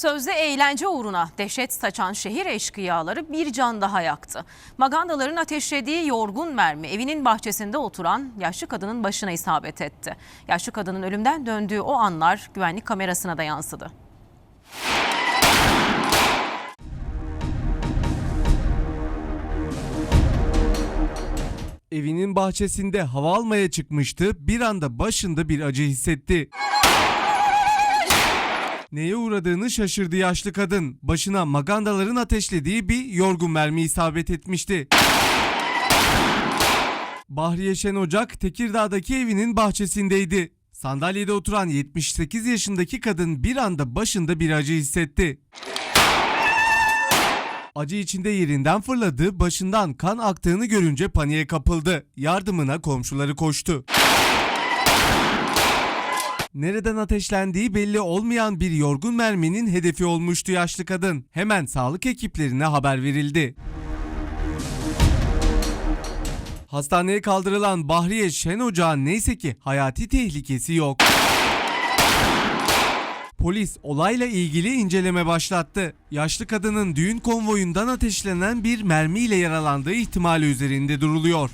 Sözde eğlence uğruna dehşet saçan şehir eşkıyaları bir can daha yaktı. Magandaların ateşlediği yorgun mermi evinin bahçesinde oturan yaşlı kadının başına isabet etti. Yaşlı kadının ölümden döndüğü o anlar güvenlik kamerasına da yansıdı. Evinin bahçesinde hava almaya çıkmıştı. Bir anda başında bir acı hissetti. Neye uğradığını şaşırdı yaşlı kadın. Başına magandaların ateşlediği bir yorgun mermi isabet etmişti. Bahriye Şen Ocak Tekirdağ'daki evinin bahçesindeydi. Sandalyede oturan 78 yaşındaki kadın bir anda başında bir acı hissetti. Acı içinde yerinden fırladı, başından kan aktığını görünce paniğe kapıldı. Yardımına komşuları koştu. Nereden ateşlendiği belli olmayan bir yorgun merminin hedefi olmuştu yaşlı kadın. Hemen sağlık ekiplerine haber verildi. Hastaneye kaldırılan Bahriye Şen Ocağı'nın neyse ki hayati tehlikesi yok. Polis olayla ilgili inceleme başlattı. Yaşlı kadının düğün konvoyundan ateşlenen bir mermiyle yaralandığı ihtimali üzerinde duruluyor.